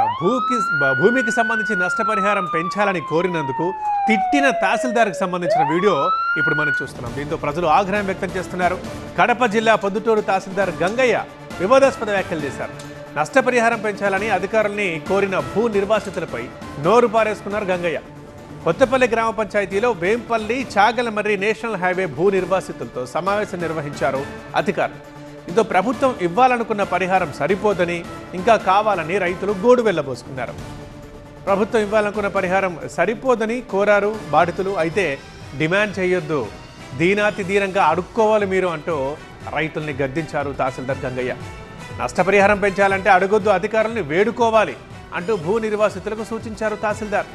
భూకి భూమికి సంబంధించి నష్టపరిహారం పెంచాలని కోరినందుకు తిట్టిన తహసీల్దార్కి సంబంధించిన వీడియో ఇప్పుడు మనం చూస్తున్నాం. దీంతో ప్రజలు ఆగ్రహం వ్యక్తం చేస్తున్నారు. కడప జిల్లా పొద్దుటూరు తహసీల్దార్ గంగయ్య వివాదాస్పద వ్యాఖ్యలు చేశారు. నష్టపరిహారం పెంచాలని అధికారుల్ని కోరిన భూ నిర్వాసితులపై నోరు పారేసుకున్నారు గంగయ్య. కొత్తపల్లి గ్రామ పంచాయతీలో వేంపల్లి చాగలమర్రి నేషనల్ హైవే భూ నిర్వాసితులతో సమావేశం నిర్వహించారు అధికారులు. దీంతో ప్రభుత్వం ఇవ్వాలనుకున్న పరిహారం సరిపోదని ఇంకా కావాలని రైతులు గోడు వెళ్ళబోసుకున్నారు. ప్రభుత్వం ఇవ్వాలనుకున్న పరిహారం సరిపోదని కోరారు బాధితులు అయితే డిమాండ్ చేయొద్దు. దీనాతి దీనంగా అడుక్కోవాలి మీరు అంటూ రైతుల్ని గద్దించారు తహసీల్దార్ గంగయ్య. నష్టపరిహారం పెంచాలంటే అడగొద్దు అధికారుల్ని వేడుకోవాలి అంటూ భూ నిర్వాసితులకు సూచించారు తహసీల్దార్.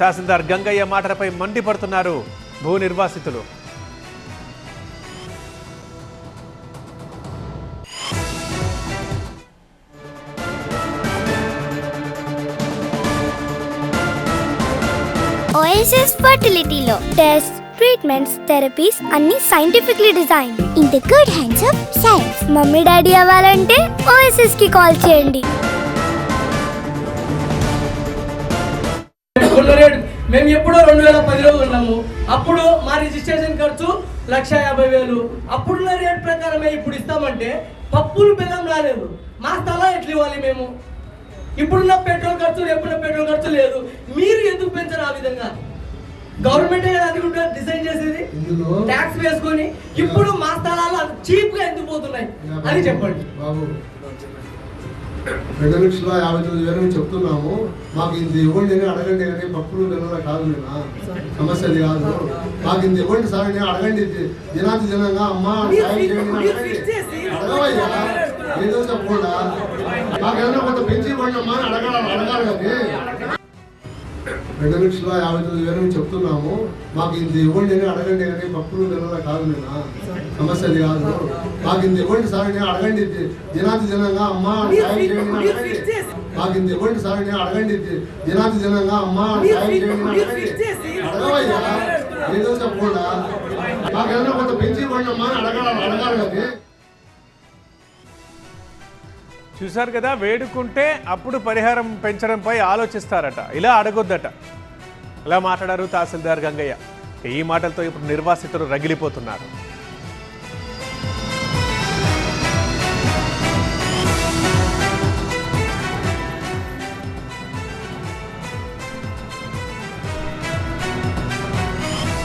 తహసీల్దార్ గంగయ్య మాటలపై మండిపడుతున్నారు భూ నిర్వాసితులు. ఓఎస్ఎస్ ఫర్టిలిటీలో టెస్ట్ ట్రీట్మెంట్స్ థెరపీస్ అన్ని scientifically design in the good hands of science mummy daddy అవ్వాలంటే ఓఎస్ఎస్కి కాల్ చేయండి. మేము ఎప్పుడో రెండు వేల పదిలో ఉన్నాము. అప్పుడు మా రిజిస్ట్రేషన్ ఖర్చు లక్ష యాభై వేలు. అప్పుడున్న రేట్ ప్రకారమే ఇప్పుడు ఇస్తామంటే పప్పులు బెల్లం రాలేదు. మా స్థలం ఎట్లా ఇవ్వాలి మేము? ఇప్పుడున్న పెట్రోల్ ఖర్చు రేపున్న పెట్రోల్ ఖర్చు లేదు. మీరు ఎందుకు పెంచరు ఆ విధంగా? గవర్నమెంట్ అది కూడా డిసైడ్ చేసేది? ట్యాక్స్ వేసుకొని ఇప్పుడు మా స్థలాలు చీప్గా ఎందుకు పోతున్నాయి? అది చెప్పండి. బాబు రెండు లక్షల యాభై తొమ్మిది వేలు మేము చెప్తున్నాము. మాకు ఇంత ఇవ్వండి అని అడగండి కానీ పప్పులు పిల్లల కాదు నేనా సమస్య అది కాదు. మాకు ఇంత ఇవ్వండి సార్ అని అడగండి. దినాతి దినంగా అమ్మా సాయం చేయండి అని అడగవయ్యా? ఏదో చెప్పకుండా మాకు ఏదైనా కొంత పెంచి అమ్మా అని అడగాలి అడగాలి కానీ రెండు లక్షల యాభై తొమ్మిది వేలు చెప్తున్నాము. మాకు ఇంత ఇవ్వండి అని అడగండి కానీ పప్పులు పిల్లల కాదు నేనా. సమస్య అది కాదు. మాకు ఇంత ఇవ్వండి సార్ అని అడగండి. దినాతి దినంగా అమ్మా సాయం చేయండి అని అడగండి. మాకు ఇంత ఇవ్వండి సార్ అని అడగండి. దినాతి దినంగా అమ్మా సాయం చేయండి అని అడగండి. అడగవయ్యా ఏదో చెప్పకుండా. మాకు ఏదైనా కొంత పెంచి ఇవ్వండి అమ్మా అని అడగాలి అడగాలి కానీ చూశారు కదా వేడుకుంటే అప్పుడు పరిహారం పెంచడంపై ఆలోచిస్తారట. ఇలా అడగొద్దట. ఇలా మాట్లాడారు తహసీల్దార్ గంగయ్య? ఈ మాటలతో ఇప్పుడు నిర్వాసితులు రగిలిపోతున్నారు.